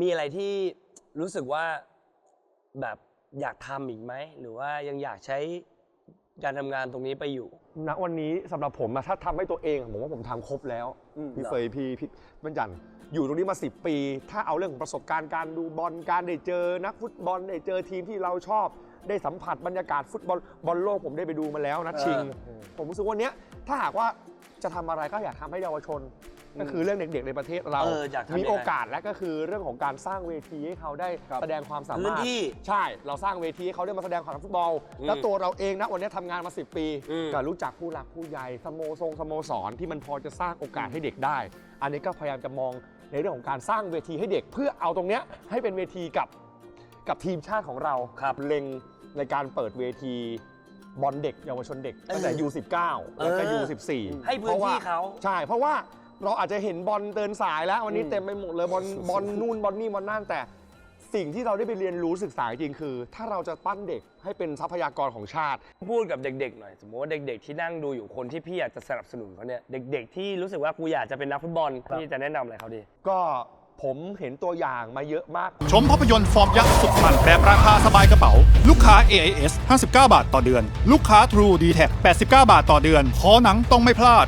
มีอะไรที่รู้สึกว่าแบบอยากทำอีกไหม หรือว่ายังอยากใช้การทำงานตรงนี้ไปอยู่ ณวันนี้สำหรับผมอะถ้าทำให้ตัวเองอะผมว่าผมทำครบแล้ว อืมพี่เหรอเฟยพี่พี่บัญญันอยู่ตรงนี้มา 10 ปี ถ้าเอาเรื่องของประสบการณ์การดูบอลการได้เจอนักฟุตบอลได้เจอทีมที่เราชอบ ได้สัมผัสบรรยากาศฟุตบอลบอลโลกผมได้ไปดูมาแล้วนัดชิงผมรู้สึกว่าเนี้ยถ้าหากว่าจะทำอะไรก็อยากทำให้เยาวชน ก็คือเรื่องเด็กๆในประเทศเรา เอออยากทำมียังไงโอกาสและก็คือเรื่องของการสร้างเวทีให้เขาได้ครับแสดงความสาพื้มานรถที่ใช่ เราสร้างเวทีให้เขาได้มาแสดงความรักฟุตบอล อืมแล้วตัวเราเองนะวันนี้ทำงานมา 10 ปี อืม ก็รู้จักผู้หลักผู้ใหญ่สโมทรงสโมสรที่มันพอจะสร้างโอกาสให้เด็กได้ อันนี้ก็พยายามจะมองในเรื่องของการสร้างเวทีให้เด็ก เพื่อเอาตรงเนี้ยให้เป็นเวทีกับกับทีมชาติของเราครับเล็งในการเปิดเวทีบอลเด็ก เยาวชนเด็กตั้งแต่ เออ U19 แล้วก็ เออ U14 ให้พื้นที่เขา ใช่ เพราะว่า เราอาจจะเห็นบอลเดินสายแล้ววันนี้อืมเต็มไปหมดเลยบอลบอลนู่นบอลนี่บอลนั่นแต่สิ่งที่เราได้ไปเรียนรู้ศึกษาจริงคือ ถ้าเราจะปั้นเด็กให้เป็นทรัพยากรของชาติ พูดกับเด็กๆหน่อย สมมติว่าเด็กๆที่นั่งดูอยู่คนที่พี่อยากจะสนับสนุนเขาเนี่ยเด็ก ๆ ที่รู้สึกว่ากูอยากจะเป็นนักฟุตบอลพี่จะแนะนำอะไรเขาดี ก็ผมเห็นตัวอย่างมาเยอะมาก ชมภาพยนตร์ฟอร์มยักษ์สุดมันแบบราคาสบายกระเป๋า ลูกค้า AIS 59 บาทต่อเดือน ลูกค้า True d t a c 89 บาทต่อเดือน ขอหนังต้องไม่พลาด